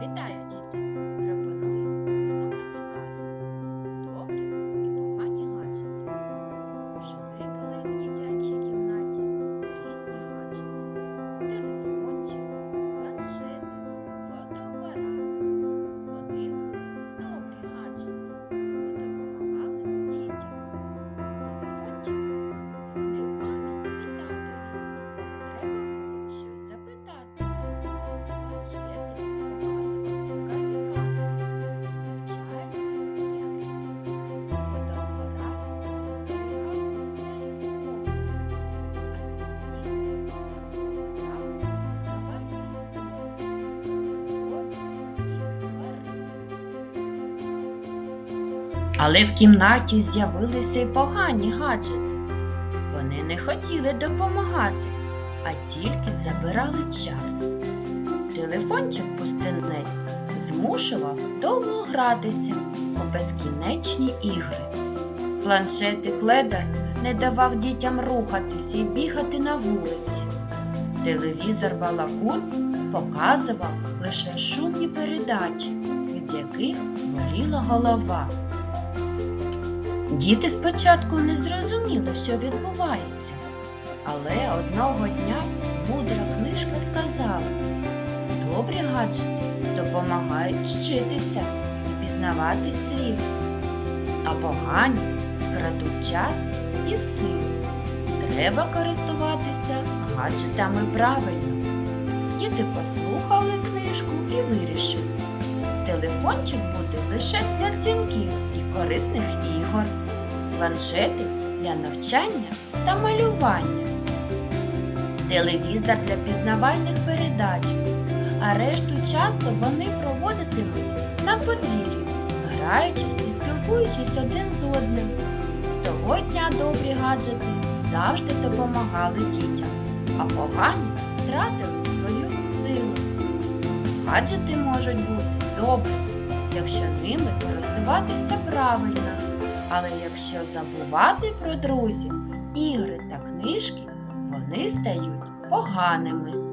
Вітаю, діти! Але в кімнаті з'явилися й погані гаджети. Вони не хотіли допомагати, а тільки забирали час. Телефончик пустинець змушував довго гратися у безкінечні ігри. Планшетик ледар не давав дітям рухатися і бігати на вулиці. Телевізор балакун показував лише шумні передачі, від яких боліла голова. Діти спочатку не зрозуміли, що відбувається, але одного дня мудра книжка сказала Добрі гаджети допомагають вчитися і пізнавати світ, а погані крадуть час і силу. Треба користуватися гаджетами правильно. Діти послухали книжку і вирішили. Телефончик буде лише для дзвінків і корисних ігор, планшети для навчання та малювання, телевізор для пізнавальних передач, а решту часу вони проводитимуть на подвір'ї, граючись і спілкуючись один з одним. З того дня добрі гаджети завжди допомагали дітям, а погані втратили свою силу. Гаджети можуть бути добрими, якщо ними користуватися правильно. Але якщо забувати про друзів, ігри та книжки, вони стають поганими.